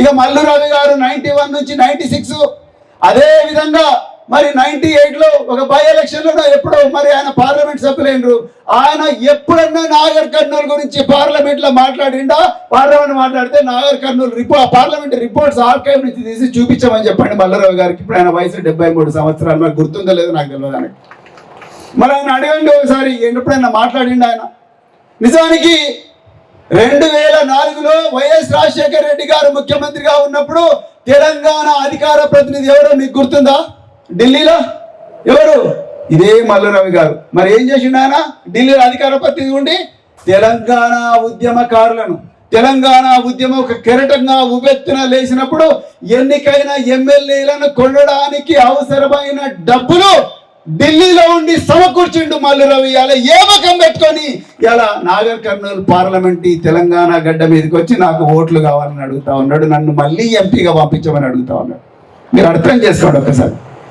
ఇక మల్లు రవి గారు ninety one నుంచి నైన్టీ సిక్స్. అదే విధంగా మరి నైన్టీ ఎయిట్లో ఒక బై ఎలక్షన్లో ఎప్పుడో మరి ఆయన పార్లమెంట్ సభ్యులైనరు. ఆయన ఎప్పుడన్నా నాగర్ కర్నూలు గురించి పార్లమెంట్లో మాట్లాడిండా? పార్లమెంట్ మాట్లాడితే Nagar Kurnool report parliament reports archive నుంచి తీసి చూపించామని చెప్పండి మల్లారావు గారికి. ఇప్పుడు ఆయన వయసు డెబ్బై మూడు సంవత్సరాలు. మరి గుర్తుందో లేదో నాకు తెలియదు ఆయనకి. మరి ఆయన అడగండి ఒకసారి ఎప్పుడైనా మాట్లాడిండు ఆయన? నిజానికి రెండు వేల నాలుగులో రాజశేఖర రెడ్డి గారు ముఖ్యమంత్రిగా ఉన్నప్పుడు తెలంగాణ అధికార ప్రతినిధి ఎవరో మీకు గుర్తుందా? ఢిల్లీలో? ఎవరు? ఇదే మల్లురవి గారు. మరి ఏం చేసిండు ఆయన? ఢిల్లీలో అధికార ప్రతినిధి ఉండి తెలంగాణ ఉద్యమకారులను తెలంగాణ ఉద్యమం ఒక కెరటంగా ఉపెత్తున లేచినప్పుడు ఎన్నికైన ఎమ్మెల్యేలను కొనడానికి అవసరమైన డబ్బులు ఢిల్లీలో ఉండి సమకూర్చిండు మల్లు రవి ఇలా ఏమకం పెట్టుకొని ఇలా నాగర్ కర్నూలు పార్లమెంట్ ఈ తెలంగాణ గడ్డ మీదకి వచ్చి నాకు ఓట్లు కావాలని అడుగుతా ఉన్నాడు. నన్ను మళ్ళీ ఎంపీగా పంపించమని అడుగుతా ఉన్నాడు. మీరు అర్థం చేసుకోండి ఒకసారి